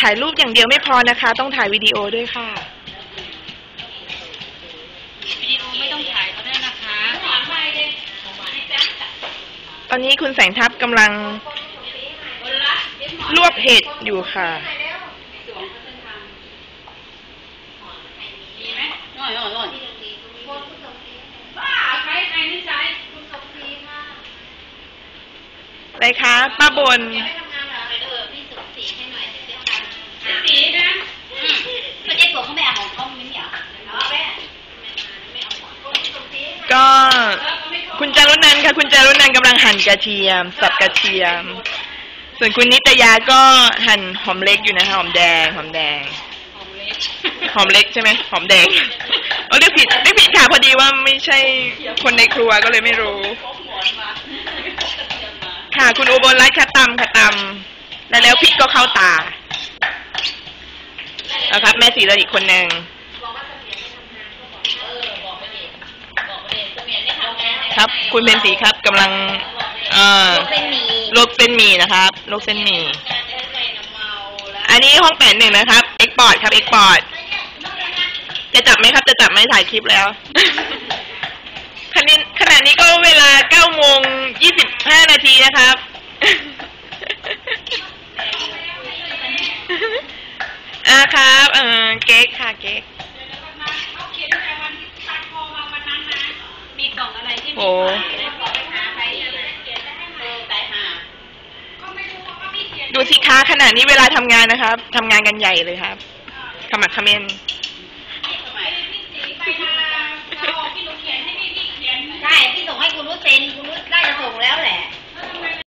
ถ่ายรูปอย่างเดียวไม่พอนะคะ ต้องถ่ายวิดีโอด้วยค่ะวิดีโอไม่ต้องถ่ายก็ได้นะคะถามไปเลยตอนนี้คุณแสงทัพกำลังคนละเย็บหมอนลวกเห็ดอยู่ค่ะมีไหมหน่อยหน่อยหน่อยบ้าใครใครไม่ใช้อะไรคะป้าบน สีนะ ก็เจ๊ตัวเขาไม่เอาของเขาไม่เหรอเอาแม่ ก็คุณจารุนันท์ คุณจารุนันกำลังหั่นกระเทียม สับกระเทียม ส่วนคุณนิตยาก็หั่นหอมเล็กอยู่นะคะหอมแดงหอมแดง หอมเล็กใช่ไหมหอมแดงเออเรียกผิดเรียกผิดค่ะพอดีว่าไม่ใช่คนในครัวก็เลยไม่รู้ ค่ะคุณอุบลรัตน์ค่ะตำค่ะตำแล้วแล้วพริกก็เข้าตาแล้วครับแม่สีเราอีกคนหนึ่ง เออบอกไปดิบอกไปดิเสมียนไม่ทำงาน ครับ คุณเป็นสีครับกำลังเอ่อเป็นหมีลวกเส้นหมี่นะครับลวกเส้นหมี่การได้ใส่น้ำเมาแล้วอันนี้ห้องแปดหนึ่งนะครับเอ็กพอร์ตครับเอ็กพอร์ตจะจับไหมครับ จะจับไหมถ่ายคลิปแล้วขณะขณะนี้ก็เวลาเก้าโมงยี่สิบห้านาทีนะครับ อ่าครับ เออเก๊กค่ะเก๊ก โอ้ได้บอกไปหาใครเลยเขียนไปให้มาตายหาก็ไม่รู้ว่าพี่เขียนดูสิคะขณะนี้เวลาทำงานนะครับทำงานกันใหญ่เลยครับขมักขม้นสมัยพี่สีไปนาเราพี่หนูเขียนให้พี่พี่เขียนใช่พี่ส่งให้คุณรู้เซนคุณรู้ได้จะส่งแล้วแหละ